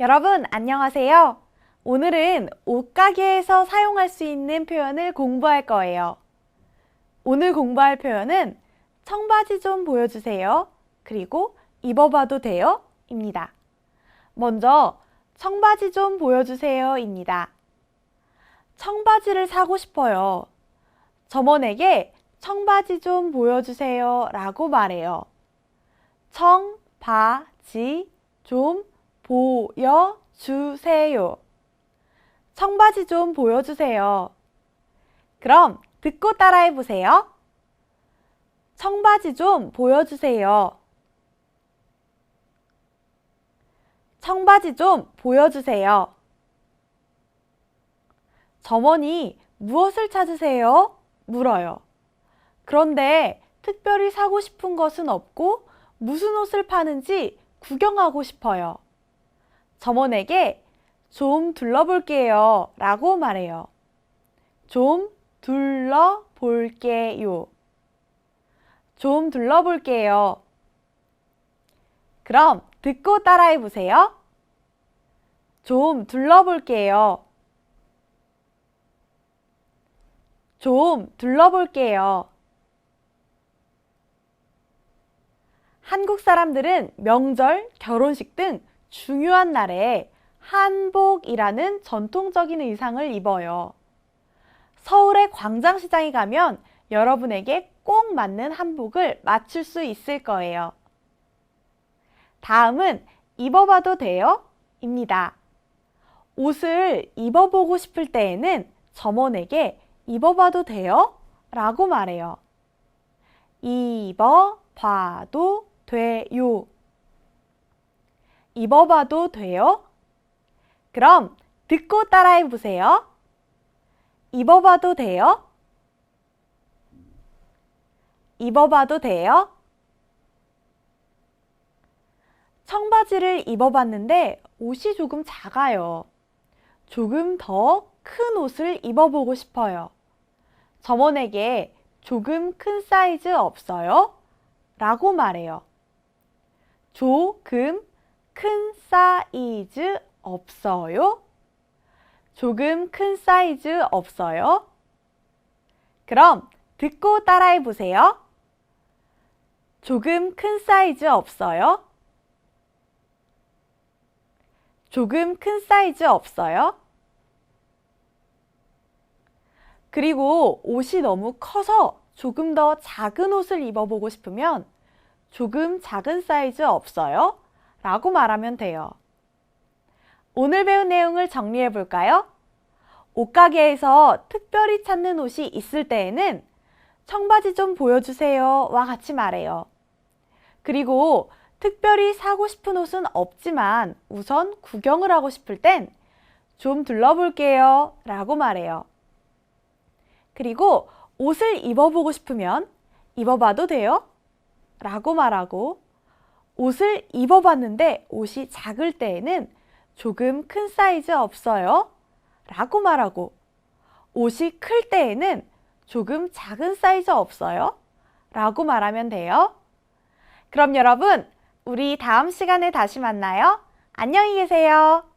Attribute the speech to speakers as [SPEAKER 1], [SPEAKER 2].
[SPEAKER 1] 여러분, 안녕하세요. 오늘은 옷가게에서 사용할 수 있는 표현을 공부할 거예요. 오늘 공부할 표현은 청바지 좀 보여주세요. 그리고 입어봐도 돼요? 입니다. 먼저 청바지 좀 보여주세요. 입니다. 청바지를 사고 싶어요. 점원에게 청바지 좀 보여주세요. 라고 말해요. 청 바 지 좀 보여주세요. 청바지 좀 보여주세요. 그럼 듣고 따라해 보세요. 청바지 좀 보여주세요. 청바지 좀 보여주세요. 점원이 무엇을 찾으세요? 물어요. 그런데 특별히 사고 싶은 것은 없고 무슨 옷을 파는지 구경하고 싶어요. 점원에게 좀 둘러볼게요. 라고 말해요. 좀 둘러볼게요. 좀 둘러볼게요. 그럼 듣고 따라해 보세요. 좀 둘러볼게요. 좀 둘러볼게요. 한국 사람들은 명절, 결혼식 등 중요한 날에 한복이라는 전통적인 의상을 입어요. 서울의 광장시장에 가면 여러분에게 꼭 맞는 한복을 맞출 수 있을 거예요. 다음은 입어봐도 돼요? 입니다. 옷을 입어보고 싶을 때에는 점원에게 입어봐도 돼요? 라고 말해요. 입어봐도 돼요. 입어봐도 돼요? 그럼 듣고 따라해 보세요. 입어봐도 돼요? 입어봐도 돼요? 청바지를 입어봤는데 옷이 조금 작아요. 조금 더 큰 옷을 입어보고 싶어요. 점원에게 조금 큰 사이즈 없어요? 라고 말해요. 조금 큰 사이즈 없어요? 조금 큰 사이즈 없어요? 그럼 듣고 따라해 보세요. 조금 큰 사이즈 없어요? 조금 큰 사이즈 없어요? 그리고 옷이 너무 커서 조금 더 작은 옷을 입어보고 싶으면 조금 작은 사이즈 없어요? 라고 말하면 돼요. 오늘 배운 내용을 정리해 볼까요? 옷가게에서 특별히 찾는 옷이 있을 때에는 청바지 좀 보여주세요. 와 같이 말해요. 그리고 특별히 사고 싶은 옷은 없지만 우선 구경을 하고 싶을 땐 좀 둘러볼게요. 라고 말해요. 그리고 옷을 입어보고 싶으면 입어봐도 돼요? 라고 말하고 옷을 입어봤는데 옷이 작을 때에는 조금 큰 사이즈 없어요? 라고 말하고 옷이 클 때에는 조금 작은 사이즈 없어요? 라고 말하면 돼요. 그럼 여러분, 우리 다음 시간에 다시 만나요. 안녕히 계세요.